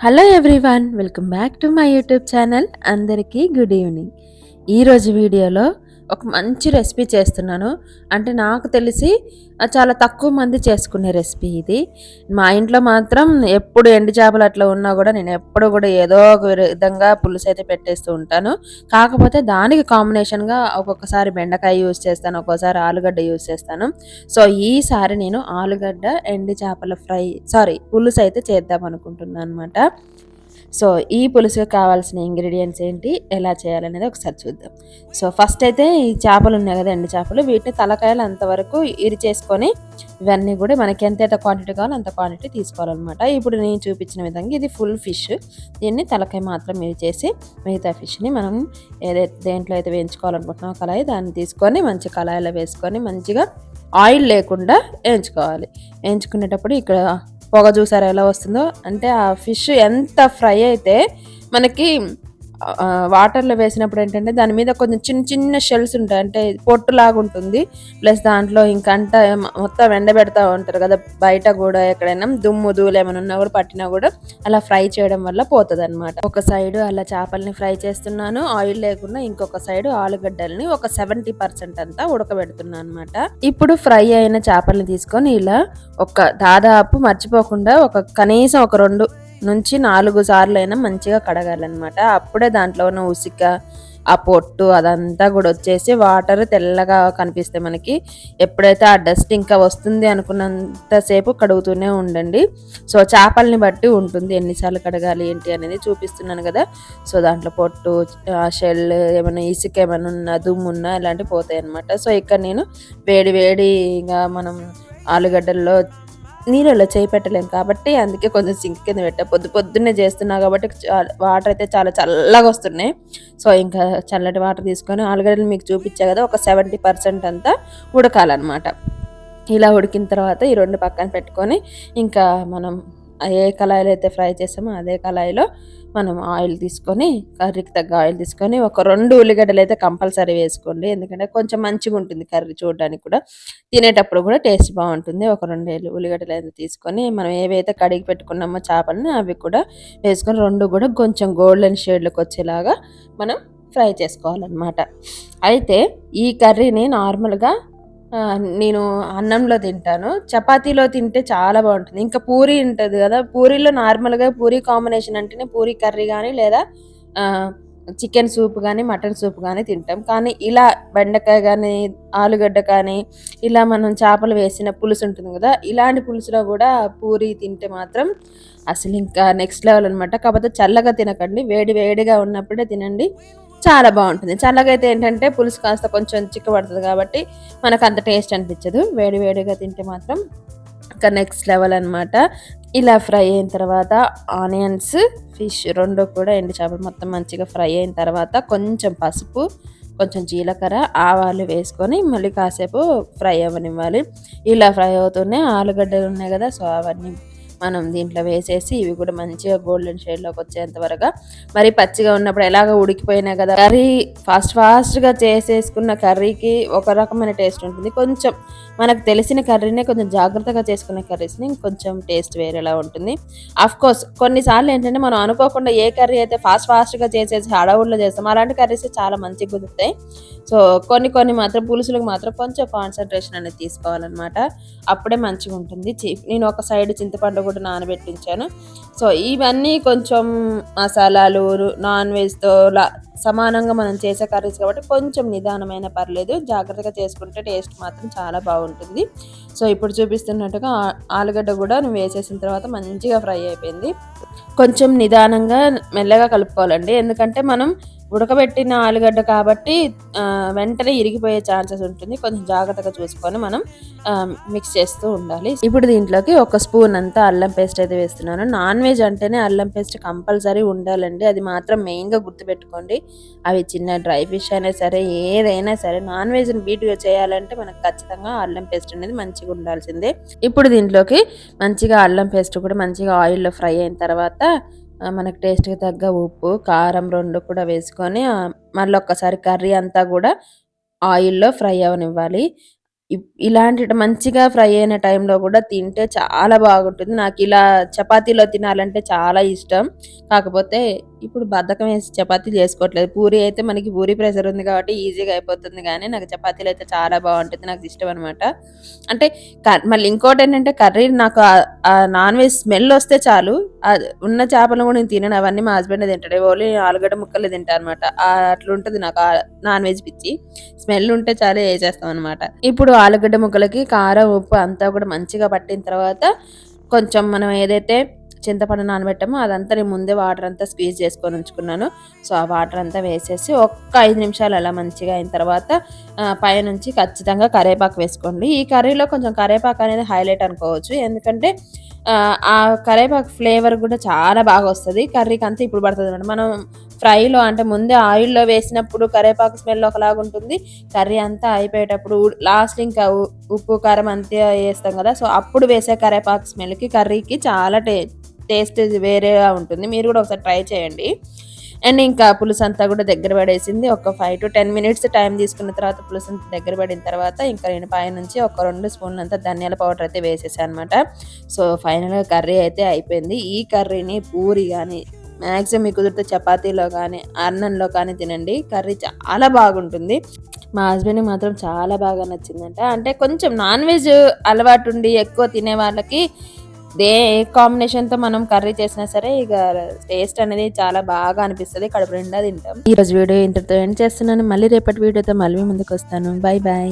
Hello everyone welcome back to my YouTube channel అందరికీ good evening ఈరోజు వీడియోలో ఒక మంచి రెసిపీ చేస్తున్నాను. అంటే నాకు తెలిసి చాలా తక్కువ మంది చేసుకునే రెసిపీ ఇది. మా ఇంట్లో మాత్రం ఎప్పుడు ఎండు చేపలు అట్లా ఉన్నా కూడా నేను ఎప్పుడు కూడా ఏదో ఒక విధంగా పులుసు అయితే పెట్టేస్తూ ఉంటాను. కాకపోతే దానికి కాంబినేషన్గా ఒక్కొక్కసారి బెండకాయ యూస్ చేస్తాను ఒక్కోసారి ఆలుగడ్డ యూస్ చేస్తాను. సో ఈసారి నేను ఆలుగడ్డ ఎండు చేపల ఫ్రై సారీ పులుసు అయితే చేద్దాం అనుకుంటున్నాను అనమాట సో ఈ పులుసుకు కావాల్సిన ఇంగ్రీడియంట్స్ ఏంటి ఎలా చేయాలనేది ఒకసారి చూద్దాం. సో ఫస్ట్ అయితే ఈ చేపలు ఉన్నాయి కదా ఎండు చేపలు. వీటిని తలకాయలు అంతవరకు ఇరి చేసుకొని ఇవన్నీ కూడా మనకి ఎంత క్వాంటిటీ కావాలో అంత క్వాంటిటీ తీసుకోవాలన్నమాట. ఇప్పుడు నేను చూపించిన విధంగా ఇది ఫుల్ ఫిష్ దీన్ని తలకాయ మాత్రం ఇరి చేసి మిగతా ఫిష్ని మనం ఏదైతే దేంట్లో అయితే వేయించుకోవాలనుకుంటున్నామో కళాయి దాన్ని తీసుకొని మంచి కళాయిలో వేసుకొని మంచిగా ఆయిల్ లేకుండా వేయించుకోవాలి. వేయించుకునేటప్పుడు ఇక్కడ పొగ చూసారా ఎలా వస్తుందో? అంటే ఆ ఫిష్ ఎంత ఫ్రై అయితే మనకి వాటర్లో వేసినప్పుడు ఏంటంటే దాని మీద కొంచెం చిన్న చిన్న షెల్స్ ఉంటాయి. అంటే పొట్టు లాగా ఉంటుంది. ప్లస్ దాంట్లో ఇంకంట మొత్తం ఎండబెడతా ఉంటారు కదా. బయట కూడా ఎక్కడైనా దుమ్ము దూలు ఏమైనా ఉన్నా కూడా పట్టినా కూడా అలా ఫ్రై చేయడం వల్ల పోతుంది అనమాట ఒక సైడ్ అలా చేపల్ని ఫ్రై చేస్తున్నాను. ఆయిల్ లేకుండా ఇంకొక సైడ్ ఆలుగడ్డల్ని ఒక సెవెంటీ పర్సెంట్ అంతా ఉడకబెడుతున్నాను అనమాట ఇప్పుడు ఫ్రై అయిన చేపల్ని తీసుకొని ఇలా ఒక దాదాపు మర్చిపోకుండా ఒక కనీసం ఒక రెండు నుంచి నాలుగు సార్లు అయినా మంచిగా కడగాలన్నమాట. అప్పుడే దాంట్లో ఉన్న ఉసిక ఆ పొట్టు అదంతా కూడా వచ్చేసి వాటర్ తెల్లగా కనిపిస్తాయి మనకి. ఎప్పుడైతే ఆ డస్ట్ ఇంకా వస్తుంది అనుకున్నంతసేపు కడుగుతూనే ఉండండి. సో చేపల్ని బట్టి ఉంటుంది ఎన్నిసార్లు కడగాలి ఏంటి అనేది చూపిస్తున్నాను కదా. సో దాంట్లో పొట్టు ఆ షెల్ ఏమైనా ఇసుక ఏమైనా ఉన్నా దుమ్ము ఉన్నా ఇలాంటివి పోతాయి అనమాట సో ఇక్కడ నేను వేడి వేడిగా మనం ఆలుగడ్డల్లో నీళ్ళలో చేయి పెట్టలేము కాబట్టి అందుకే కొంచెం సింక్ కింద పెట్టా. పొద్దు పొద్దున్నే చేస్తున్నా కాబట్టి వాటర్ అయితే చాలా చల్లగా వస్తున్నాయి. సో ఇంకా చల్లటి వాటర్ తీసుకొని ఆలుగడ్డలు మీకు చూపించా కదా ఒక సెవెంటీ పర్సెంట్ అంతా ఉడకాలన్నమాట. ఇలా ఉడికిన తర్వాత ఈ రెండు పక్కన పెట్టుకొని ఇంకా మనం ఏ కళాయిలో అయితే ఫ్రై చేసామో అదే కళాయిలో మనం ఆయిల్ తీసుకొని కర్రీకి తగ్గ ఆయిల్ తీసుకొని ఒక రెండు ఉల్లిగడ్డలు అయితే కంపల్సరీ వేసుకోండి. ఎందుకంటే కొంచెం మంచిగా ఉంటుంది కర్రీ చూడడానికి కూడా. తినేటప్పుడు కూడా టేస్ట్ బాగుంటుంది. ఒక రెండు ఏళ్ళు ఉల్లిగడ్డలు అయితే తీసుకొని మనం ఏవైతే కడిగి పెట్టుకున్నామో చేపలని అవి కూడా వేసుకొని రెండు కూడా కొంచెం గోల్డెన్ షేడ్లోకి వచ్చేలాగా మనం ఫ్రై చేసుకోవాలన్నమాట. అయితే ఈ కర్రీని నార్మల్గా నేను అన్నంలో తింటాను. చపాతీలో తింటే చాలా బాగుంటుంది. ఇంకా పూరి ఉంటుంది కదా పూరీలో నార్మల్గా పూరి కాంబినేషన్ అంటేనే పూరి కర్రీ కానీ లేదా చికెన్ సూప్ కానీ మటన్ సూప్ కానీ తింటాం. కానీ ఇలా బెండకాయ కానీ ఆలుగడ్డ కానీ ఇలా మనం చేపలు వేసిన పులుసు ఉంటుంది కదా ఇలాంటి పులుసులో కూడా పూరి తింటే మాత్రం అసలు ఇంకా నెక్స్ట్ లెవెల్ అనమాట కాకపోతే చల్లగా తినకండి. వేడి వేడిగా ఉన్నప్పుడే తినండి. చాలా బాగుంటుంది. చల్లగా అయితే ఏంటంటే పులుసు కాస్త కొంచెం చిక్కబడుతుంది కాబట్టి మనకు అంత టేస్ట్ అనిపించదు. వేడి వేడిగా తింటే మాత్రం ఇంకా నెక్స్ట్ లెవెల్ అనమాట ఇలా ఫ్రై అయిన తర్వాత ఆనియన్స్ ఫిష్ రెండు కూడా ఎండు చేపలు మొత్తం మంచిగా ఫ్రై అయిన తర్వాత కొంచెం పసుపు కొంచెం జీలకర్ర ఆవాలు వేసుకొని మళ్ళీ కాసేపు ఫ్రై అవ్వనివ్వాలి. ఇలా ఫ్రై అవుతూనే ఆలుగడ్డలు ఉన్నాయి కదా సో అవన్నీ మనం దీంట్లో వేసేసి ఇవి కూడా మంచిగా గోల్డెన్ షేడ్లోకి వచ్చేంత వరకు. మరి పచ్చిగా ఉన్నప్పుడు ఎలాగ ఉడికిపోయినా కదా కర్రీ ఫాస్ట్ ఫాస్ట్గా చేసేసుకున్న కర్రీకి ఒక రకమైన టేస్ట్ ఉంటుంది. కొంచెం మనకు తెలిసిన కర్రీనే కొంచెం జాగ్రత్తగా చేసుకున్న కర్రీస్ని కొంచెం టేస్ట్ వేరేలా ఉంటుంది. అఫ్ కోర్స్ కొన్నిసార్లు ఏంటంటే మనం అనుకోకుండా ఏ కర్రీ అయితే ఫాస్ట్ ఫాస్ట్గా చేసేసి హడావుల్లో చేస్తాం అలాంటి కర్రీస్ చాలా మంచిగా కుదురుతాయి. సో కొన్ని కొన్ని మాత్రం పులుసులకు మాత్రం కొంచెం కాన్సన్ట్రేషన్ అనేది తీసుకోవాలన్నమాట. అప్పుడే మంచిగా ఉంటుంది. నేను ఒక సైడ్ చింతపండు కూడా నానబెట్టించాను. సో ఇవన్నీ కొంచెం మసాలాలు నాన్ వెజ్తో సమానంగా మనం చేసే కర్రీస్ కాబట్టి కొంచెం నిదానమైన పర్లేదు. జాగ్రత్తగా చేసుకుంటే టేస్ట్ మాత్రం చాలా బాగుంటుంది. సో ఇప్పుడు చూపిస్తున్నట్టుగా ఆలుగడ్డ కూడా నువ్వు వేసేసిన తర్వాత మంచిగా ఫ్రై అయిపోయింది. కొంచెం నిదానంగా మెల్లగా కలుపుకోవాలండి. ఎందుకంటే మనం ఉడకబెట్టిన ఆలుగడ్డ కాబట్టి వెంటనే ఇరిగిపోయే ఛాన్సెస్ ఉంటుంది. కొంచెం జాగ్రత్తగా చూసుకొని మనం మిక్స్ చేస్తూ ఉండాలి. ఇప్పుడు దీంట్లోకి ఒక స్పూన్ అంతా అల్లం పేస్ట్ అయితే వేస్తున్నాను. నాన్ వెజ్ అంటేనే అల్లం పేస్ట్ కంపల్సరీ ఉండాలండి. అది మాత్రం మెయిన్గా గుర్తుపెట్టుకోండి. అవి చిన్న డ్రై ఫిష్ అయినా సరే ఏదైనా సరే నాన్ వెజ్ని బీట్గా చేయాలంటే మనకు ఖచ్చితంగా అల్లం పేస్ట్ అనేది మంచిగా ఉండాల్సిందే. ఇప్పుడు దీంట్లోకి మంచిగా అల్లం పేస్ట్ కూడా మంచిగా ఆయిల్లో ఫ్రై అయిన తర్వాత మనకు టేస్ట్కి తగ్గ ఉప్పు కారం రెండు కూడా వేసుకొని మళ్ళీ ఒక్కసారి కర్రీ అంతా కూడా ఆయిల్లో ఫ్రై అవనివ్వాలి ఇలాంటి మంచిగా ఫ్రై అయిన టైంలో కూడా తింటే చాలా బాగుంటుంది. నాకు ఇలా చపాతీలో తినాలంటే చాలా ఇష్టం. కాకపోతే ఇప్పుడు బద్ధకం వేసి చపాతీలు చేసుకోవట్లేదు. పూరి అయితే మనకి పూరి ప్రెషర్ ఉంది కాబట్టి ఈజీగా అయిపోతుంది కానీ నాకు చపాతీలు అయితే చాలా బాగుంటుంది. నాకు ఇష్టం అనమాట. అంటే క మళ్ళీ ఇంకోటేంటంటే కర్రీ నాకు నాన్ వెజ్ స్మెల్ వస్తే చాలు. అది ఉన్న చేపలను కూడా నేను తినను. అవన్నీ మా హస్బెండ్ తింటాడు. ఓన్లీ ఆలుగడ్డ ముక్కలు తింటా అనమాట. అట్లా ఉంటుంది నాకు నాన్ వెజ్ పిచ్చి. స్మెల్ ఉంటే చాలా వేసేస్తాం అనమాట. ఇప్పుడు ఆలుగడ్డ ముక్కలకి కారం, ఉప్పు అంతా కూడా మంచిగా పట్టిన తర్వాత కొంచెం మనం ఏదైతే చింతపండు నానబెట్టాము అదంతా నేను ముందే వాటర్ అంతా స్క్వీజ్ చేసుకొని ఉంచుకున్నాను. సో, ఆ వాటర్ అంతా వేసేసి ఒక్క ఐదు నిమిషాలు అలా మంచిగా అయిన తర్వాత పైనుంచి ఖచ్చితంగా కరివేపాకు వేసుకోండి. ఈ కర్రీలో కొంచెం కరివేపాకు అనేది హైలైట్ అనుకోవచ్చు. ఎందుకంటే ఆ కరివేపాకు ఫ్లేవర్ కూడా చాలా బాగా వస్తుంది కర్రీకి అంతా ఇప్పుడు పడుతుంది అనమాట మనం ఫ్రైలో అంటే ముందే ఆయిల్‌లో వేసినప్పుడు కరివేపాకు స్మెల్ ఒకలాగా ఉంటుంది. కర్రీ అంతా అయిపోయేటప్పుడు లాస్ట్ ఇంకా ఉప్పు, కారం అంతే వేస్తాం కదా! సో, అప్పుడు వేసే కరేపాకు స్మెల్‌కి కర్రీకి చాలా టే టేస్ట్ వేరేగా ఉంటుంది. మీరు కూడా ఒకసారి ట్రై చేయండి. అండ్ ఇంకా పులుసు అంతా కూడా దగ్గర పడేసింది. ఒక 5-10 మినిట్స్ టైం తీసుకున్న తర్వాత పులుసంతా దగ్గర పడిన తర్వాత ఇంకా నేను పైనుంచి ఒక రెండు స్పూన్లు అంతా ధనియాల పౌడర్ అయితే వేసేసాను అనమాట. సో, ఫైనల్‌గా కర్రీ అయితే అయిపోయింది. ఈ కర్రీని పూరి కానీ మ్యాక్సిమం మీ కుదిరితే చపాతీలో కానీ అన్నంలో కానీ తినండి. కర్రీ చాలా బాగుంటుంది. మా హస్బెండ్‌కి మాత్రం చాలా బాగా నచ్చిందంట. అంటే కొంచెం నాన్ వెజ్ అలవాటు ఉండి ఎక్కువ తినే వాళ్ళకి దే ఏ కాంబినేషన్‌తో మనం కర్రీ చేసినా సరే ఇక టేస్ట్ అనేది చాలా బాగా అనిపిస్తది. కడుపు నిండా తింటాం. ఈరోజు వీడియో ఇంతటితో ఎండ్ చేస్తున్నాను. మళ్ళీ రేపటి వీడియోతో మళ్ళీ ముందుకు ముందుకొస్తాను. Bye bye.